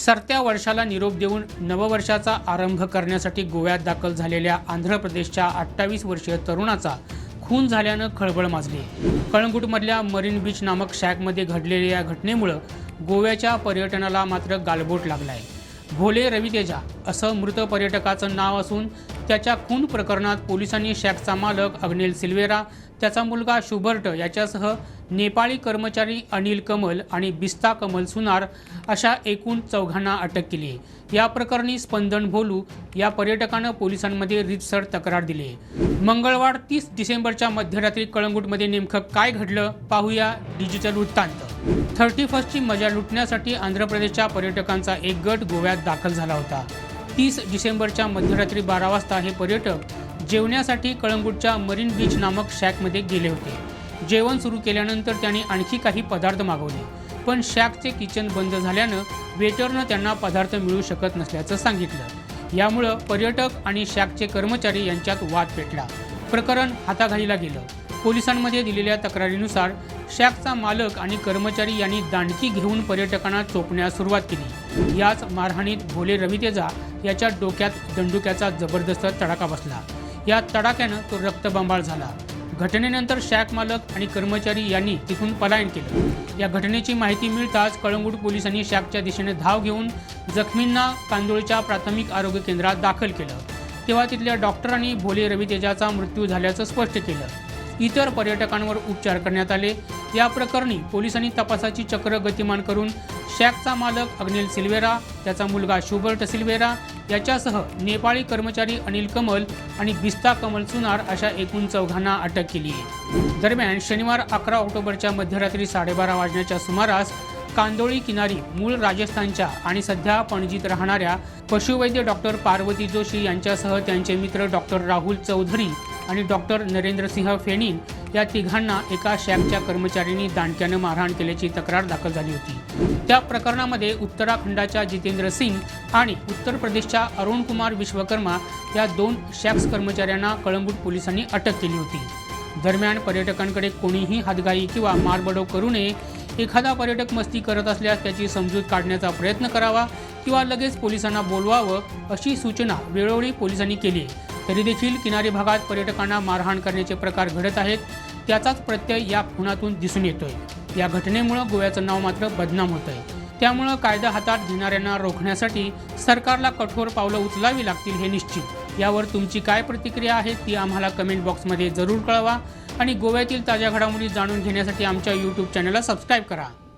सरत्या वर्षाला निरोप देऊन नववर्षाचा आरंभ करण्यासाठी गोव्यात दाखल झालेल्या आंध्र प्रदेशच्या अठ्ठावीस वर्षीय तरुणाचा खून झाल्यानं खळबळ माजली. कळंगूटमधल्या मरीन बीच नामक शॅकमध्ये घडलेल्या या घटनेमुळं गोव्याच्या पर्यटनाला मात्र गालबोट लागलाय. भोले रवितेजा असं मृत पर्यटकाचं नाव असून त्याच्या खून प्रकरणात पोलिसांनी शॅकचा मालक अग्नेल सिल्वेरा त्याचा मुलगा शुभर्ट याच्यासह नेपाळी कर्मचारी अनिल कमल आणि बिस्ता कमल सुनार अशा एकूण चौघांना अटक केली. या प्रकरणी स्पंदन भोलू या पर्यटकानं पोलिसांमध्ये रितसर तक्रार दिली. मंगळवार तीस डिसेंबरच्या मध्यरात्री कळंगूटमध्ये नेमकं काय घडलं पाहूया डिजिटल वृत्तांत. थर्टी फर्स्टची मजा लुटण्यासाठी आंध्र प्रदेशच्या पर्यटकांचा एक गट गोव्यात दाखल झाला होता. तीस डिसेंबरच्या मध्यरात्री बारा वाजता हे पर्यटक जेवण्यासाठी कळंगूटच्या मरीन बीच नामक शॅकमध्ये गेले होते. जेवण सुरू केल्यानंतर त्यांनी आणखी काही पदार्थ मागवले पण शॅकचे किचन बंद झाल्यानं वेटरनं त्यांना पदार्थ मिळू शकत नसल्याचं सांगितलं. यामुळं पर्यटक आणि शॅकचे कर्मचारी यांच्यात वाद पेटला. प्रकरण हाताखालीला गेलं पोलिसांमध्ये दिलेल्या तक्रारीनुसार शॅकचा मालक आणि कर्मचारी यांनी दांडकी घेऊन पर्यटकांना चोपण्यास सुरुवात केली. याच मारहाणीत भोले रवितेजा याच्या डोक्यात दंडुक्याचा जबरदस्त तडाखा बसला. या तडाख्यानं तो रक्तबंबाळ झाला. घटनेनंतर शॅक मालक आणि कर्मचारी यांनी तिथून पलायन केलं. या घटनेची माहिती मिळताच कळंगूट पोलिसांनी शॅकच्या दिशेने धाव घेऊन जखमींना कांदोळच्या प्राथमिक आरोग्य केंद्रात दाखल केलं. तेव्हा तिथल्या डॉक्टरांनी भोले रवितेजाचा मृत्यू झाल्याचं स्पष्ट केलं. इतर पर्यटकांवर उपचार करण्यात आले. या प्रकरणी पोलिसांनी तपासाची चक्र गतिमान करून शॅकचा मालक अग्निल सिल्वेरा त्याचा मुलगा शुबर्ट सिल्वेरा याच्यासह नेपाळी कर्मचारी अनिल कमल आणि बिस्ता कमल सुनार अशा एकूण चौघांना अटक केली आहे. दरम्यान शनिवार अकरा ऑक्टोबरच्या मध्यरात्री साडेबारा वाजण्याच्या सुमारास कांदोळी किनारी मूळ राजस्थानच्या आणि सध्या पणजीत राहणाऱ्या पशुवैद्य डॉक्टर पार्वती जोशी यांच्यासह त्यांचे मित्र डॉक्टर राहुल चौधरी आणि डॉक्टर नरेंद्रसिंह फेणीन या तिघांना एका शॅकच्या कर्मचाऱ्यांनी दांडक्यानं मारहाण केल्याची तक्रार दाखल झाली होती. त्या प्रकरणामध्ये उत्तराखंडाच्या जितेंद्र सिंग आणि उत्तर प्रदेशच्या अरुण कुमार विश्वकर्मा या दोन शॅक्स कर्मचाऱ्यांना कळंबूट पोलिसांनी अटक केली होती. दरम्यान पर्यटकांकडे कोणीही हातगाई किंवा मारबडव करू नये एखादा पर्यटक मस्ती करत असल्यास त्याची समजूत काढण्याचा प्रयत्न करावा किंवा लगेच पोलिसांना बोलवावं अशी सूचना वेळोवेळी पोलिसांनी केली. आहे तरी देखील किनारी भागात पर्यटकांना मारहाण करण्याचे प्रकार घडत आहेत. त्याचाच प्रत्यय या खुनातून दिसून येतोय. या घटनेमुळं गोव्याचं नाव मात्र बदनाम होत आहे त्यामुळं कायदा हातात घेणाऱ्यांना रोखण्यासाठी सरकारला कठोर पावलं उचलावी लागतील हे निश्चित. यावर तुमची काय प्रतिक्रिया आहे ती आम्हाला कमेंट बॉक्समध्ये जरूर कळवा आणि गोव्यातील ताज्या घडामोडी जाणून घेण्यासाठी आमच्या यूट्यूब चॅनलला सबस्क्राईब करा.